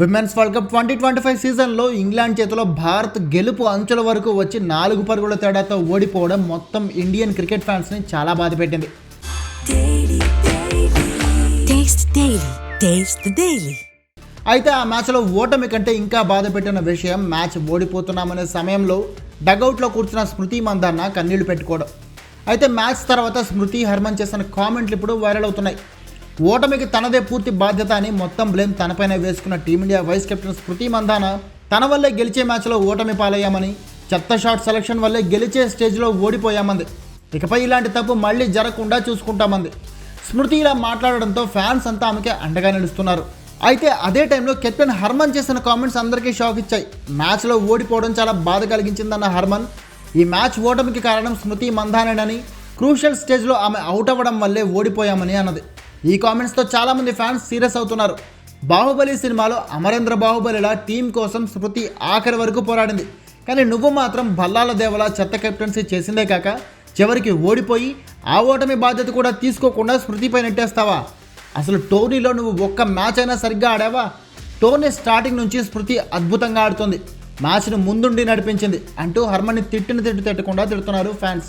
Women's world cup twenty twenty five సీజన్లో England చేతిలో భారత్ గెలుపు అంచుల వరకు వచ్చి నాలుగు పరుగుల తేడాతో ఓడిపోవడం మొత్తం ఇండియన్ క్రికెట్ ఫ్యాన్స్ని చాలా బాధపెట్టింది. అయితే ఆ మ్యాచ్లో ఓటమి కంటే ఇంకా బాధ పెట్టిన విషయం మ్యాచ్ ఓడిపోతున్నామనే సమయంలో డగౌట్లో కూర్చున్న స్మృతి మందాన్న కన్నీళ్ళు పెట్టుకోవడం. అయితే మ్యాచ్ తర్వాత స్మృతి హర్మన్ చేసిన కామెంట్లు ఇప్పుడు వైరల్ అవుతున్నాయి. ఓటమికి తనదే పూర్తి బాధ్యత అని మొత్తం బ్లేమ్ తనపైన వేసుకున్న Team India vice captain Smriti Mandhana తన వల్లే గెలిచే మ్యాచ్లో ఓటమి పాలయ్యామని చెత్త షాట్ సెలక్షన్ వల్లే గెలిచే స్టేజ్లో ఓడిపోయామంది. ఇకపై ఇలాంటి తప్పు మళ్ళీ జరగకుండా చూసుకుంటామంది. స్మృతి ఇలా మాట్లాడడంతో ఫ్యాన్స్ అంతా ఆమెకి అండగా నిలుస్తున్నారు. అయితే అదే టైంలో కెప్టెన్ హర్మన్ చేసిన కామెంట్స్ అందరికీ షాక్ ఇచ్చాయి. మ్యాచ్లో ఓడిపోవడం చాలా బాధ కలిగించిందన్న హర్మన్. ఈ మ్యాచ్ ఓటమికి కారణం స్మృతి మంధానేనని క్రూషియల్ స్టేజ్లో ఆమె అవుట్ అవ్వడం వల్లే ఓడిపోయామని అన్నది. ఈ కామెంట్స్తో చాలామంది ఫ్యాన్స్ సీరియస్ అవుతున్నారు. బాహుబలి సినిమాలో అమరేంద్ర బాహుబలిలా టీం కోసం స్మృతి ఆఖరి వరకు పోరాడింది. కానీ నువ్వు మాత్రం భల్లాల దేవలా చెత్త కెప్టెన్సీ చేసిందే కాక చివరికి ఓడిపోయి ఆ ఓటమి బాధ్యత కూడా తీసుకోకుండా స్మృతిపై నెట్టేస్తావా? అసలు టోర్నీలో నువ్వు ఒక్క మ్యాచ్ అయినా సరిగ్గా ఆడావా? టోర్నీ స్టార్టింగ్ నుంచి స్మృతి అద్భుతంగా ఆడుతుంది. మ్యాచ్ను ముందుండి నడిపించింది అంటూ హర్మన్ని తిట్టిన తిట్టు తిట్టకుండా తిడుతున్నారు fans